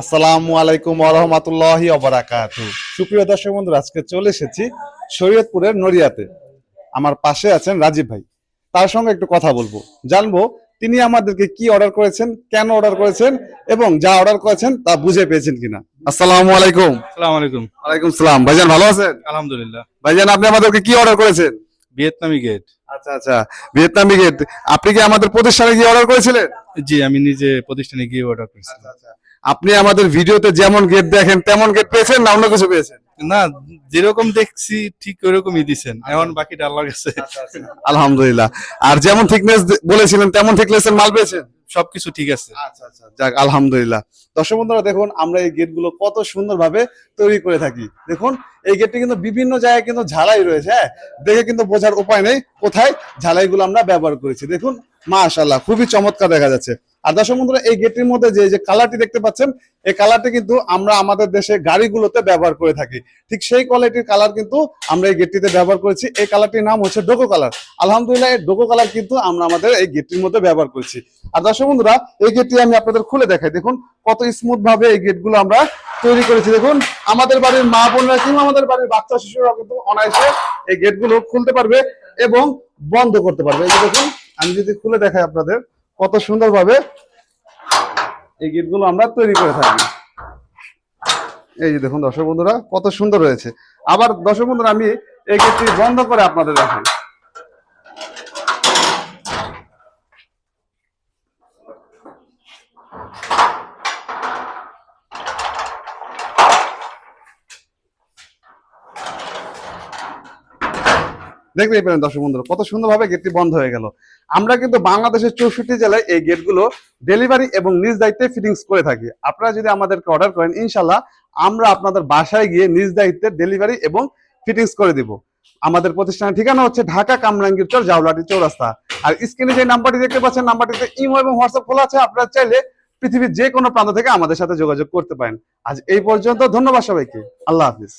আসসালামু আলাইকুম ওরহমাতুল্লাহি অবরাকাত সুপ্রিয় দর্শক বন্ধু আজকে চলে এসেছি শরীয়তপুরের নড়িয়াতে। আমার পাশে আছেন রাজীব ভাই। তার সঙ্গে একটু কথা বলব। জানব তিনি আমাদেরকে কি অর্ডার করেছেন কেন অর্ডার করেছেন এবং যা অর্ডার করেছেন তা বুঝে পেয়েছেন কিনা। আসসালামু আলাইকুম। আসসালামু আলাইকুম। ওয়ালাইকুম সালাম। ভাইজান ভালো আছেন? আলহামদুলিল্লাহ। ভাইজান আপনি আমাদেরকে কি অর্ডার করেছেন? ভিয়েতনামি গেট। আচ্ছা আচ্ছা ভিয়েতনামি গেট। আপনি কি আমাদের প্রতিষ্ঠানে গিয়ে অর্ডার করেছিলেন? জি আমি নিজে প্রতিষ্ঠানে গিয়ে অর্ডার করেছিলাম। আপনি আমাদের ভিডিওতে যেমন গেট দেখেন তেমন গেট পেয়েছেন না অন্য কিছু পেয়েছেন? না যেরকম দেখছি ঠিক ওরকমই দিছেন। এখন বাকিটা আল্লাহর কাছে। আলহামদুলিল্লাহ। আর যেমন থিকনেস বলেছিলেন তেমন থিকনেসের মাল পেয়েছেন? সবকিছু ঠিক আছে। আচ্ছা আচ্ছা যাক আলহামদুলিল্লাহ। দর্শক বন্ধুরা দেখুন আমরা এই গেটগুলো কত সুন্দরভাবে তৈরি করে থাকি। দেখুন এই গেটটি কিন্তু বিভিন্ন জায়গায় কিন্তু ঝালাই রয়েছে হ্যাঁ? দেখে কিন্তু বোঝার উপায় নেই কোথায় ঝালাইগুলো আমরা ব্যবহার করেছি। দেখুন মাশাআল্লাহ খুবই চমৎকার দেখা যাচ্ছে। আর দর্শক বন্ধুরা, এই গেটটির মধ্যে যে যে কালারটি দেখতে পাচ্ছেন, এই কালারটি কিন্তু আমরা আমাদের দেশে গাড়িগুলোতে ব্যবহার করে থাকি। ঠিক সেই কোয়ালিটির কালার কিন্তু আমরা এই গেটটিতে ব্যবহার করেছি। এই কালারটির নাম হচ্ছে ডোকো কালার আলহামদুলিল্লাহ, এই ডোকো কালার কিন্তু আমরা আমাদের এই গেটটির মধ্যে ব্যবহার করেছি। আর দর্শক বন্ধুরা, এই গেটটি আমি আপনাদের খুলে দেখাই। দেখুন কত স্মুথ ভাবে এই গেটগুলো আমরা তৈরি করেছি। দেখুন, আমাদের বাড়ির মা বোনরা কিংবা আমাদের বাড়ির বাচ্চা শিশুরা কিন্তু অনায়াসে এই গেটগুলো খুলতে পারবে এবং বন্ধ করতে পারবে। এই দেখুন, আমি যদি খুলে দেখাই আপনাদের কত সুন্দরভাবে এই গেটগুলো আমরা তৈরি করে থাকি। এই যে দেখুন দর্শক বন্ধুরা, কত সুন্দর রয়েছে আবার দর্শক বন্ধুরা, আমি এই গেটটি বন্ধ করে আপনাদের দেখাই। দেখতেই পেলেন দর্শক বন্ধুরা, কত সুন্দরভাবে গেটটি বন্ধ হয়ে গেল। আমরা কিন্তু বাংলাদেশের চৌষট্টি জেলায় এই গেটগুলো ডেলিভারি এবং নিজ দায়িত্বে ফিটিংস করে থাকি। আপনারা যদি আমাদেরকে অর্ডার করেন ইনশাল্লাহ আমরা আপনাদের বাসায় গিয়ে নিজ দায়িত্বে ডেলিভারি এবং ফিটিংস করে দিব। আমাদের প্রতিষ্ঠানের ঠিকানা হচ্ছে ঢাকা কামরাঙ্গীর চর, জাউলাটি চৌরাস্তা। আর স্ক্রিনে যে নাম্বারটি দেখতে পাচ্ছেন, নাম্বারটিতে ইমো এবং হোয়াটসঅ্যাপ খোলা আছে, আপনারা চাইলে পৃথিবীর যে কোনো প্রান্ত থেকে আমাদের সাথে যোগাযোগ করতে পারেন। আজ এই পর্যন্ত, ধন্যবাদ সবাইকে। আল্লাহ হাফিজ।